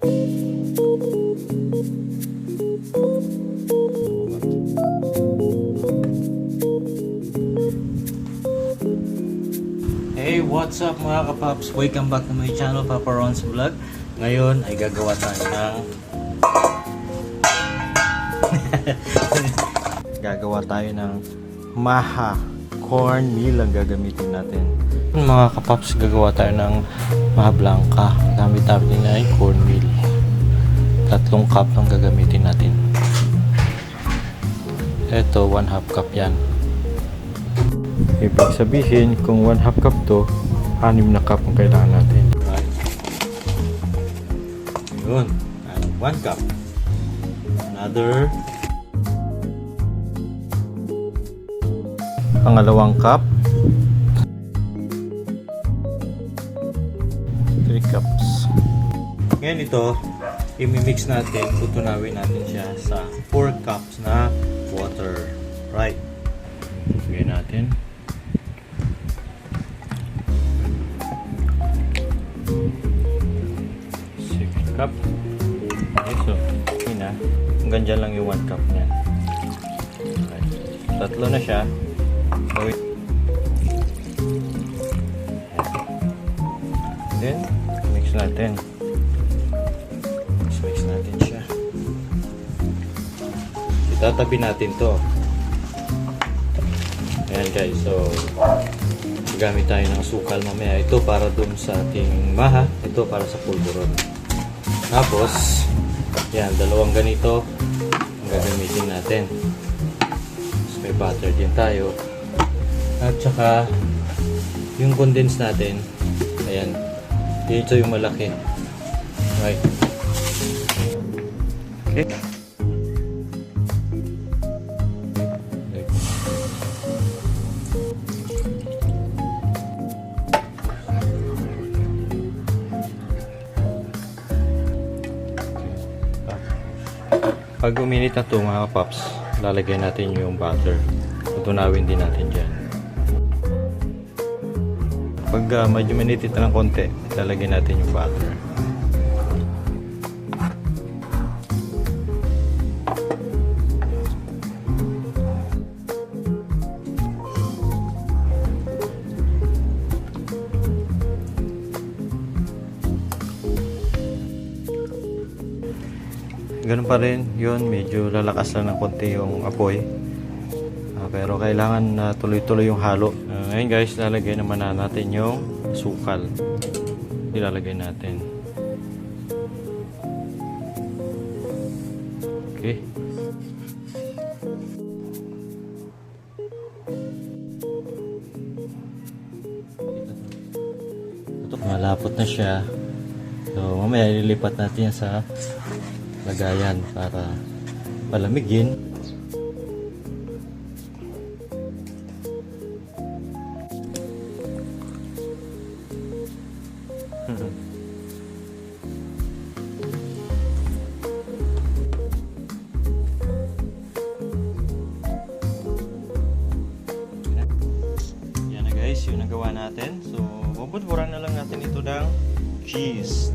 Hey, what's up mga kapaps? Welcome back to my channel, Papa Ron's Vlog. Ngayon ay gagawa tayo ng... gagawa tayo ng maha cornmeal ang gagamitin natin. Mga kapaps, gagawa tayo ng maha blanca. Gamit natin ay cornmeal. Tatlong cup ang gagamitin natin. Ito, 1 half cup yan. Ibig sabihin, kung 1 half cup to, 6 na cup ang kailangan natin. Right. Yun. 1 cup. Another. Pangalawang cup. 3 cups. Ngayon ito, imimix natin, tutunawin natin siya sa 4 cups na water. Right. Bigyan natin. Second cup. Okay, so, yun na. Hanggang dyan lang yung one cup niya. Okay. Tatlo na siya. So, wait. Then, mix natin. Itatabi natin to. Ayan guys, so gamit tayo ng sukal mamaya. Ito para dun sa ating maha, ito para sa pulburon. Tapos, yan, dalawang ganito ang gagamitin natin. Tapos may butter din tayo. At saka, yung condense natin, ayan, dito yung malaki. Right. Okay. Pag uminit na ito mga paps, lalagay natin yung butter. Tutunawin din natin dyan. Pag uh, medyo minitit na ng konti, lalagay natin yung butter. Ganun pa rin, yun, medyo lalakas lang ng konti yung apoy. Ah, pero kailangan na tuloy-tuloy yung halo. Ah, ngayon guys, lalagay naman na natin yung sukal. Ilalagay natin. Okay. Malapot na siya. So, mamaya ililipat natin sa lagayan para palamigin. Yan na guys, yung nagawa natin. So, bubudburan na lang natin ito ng cheese.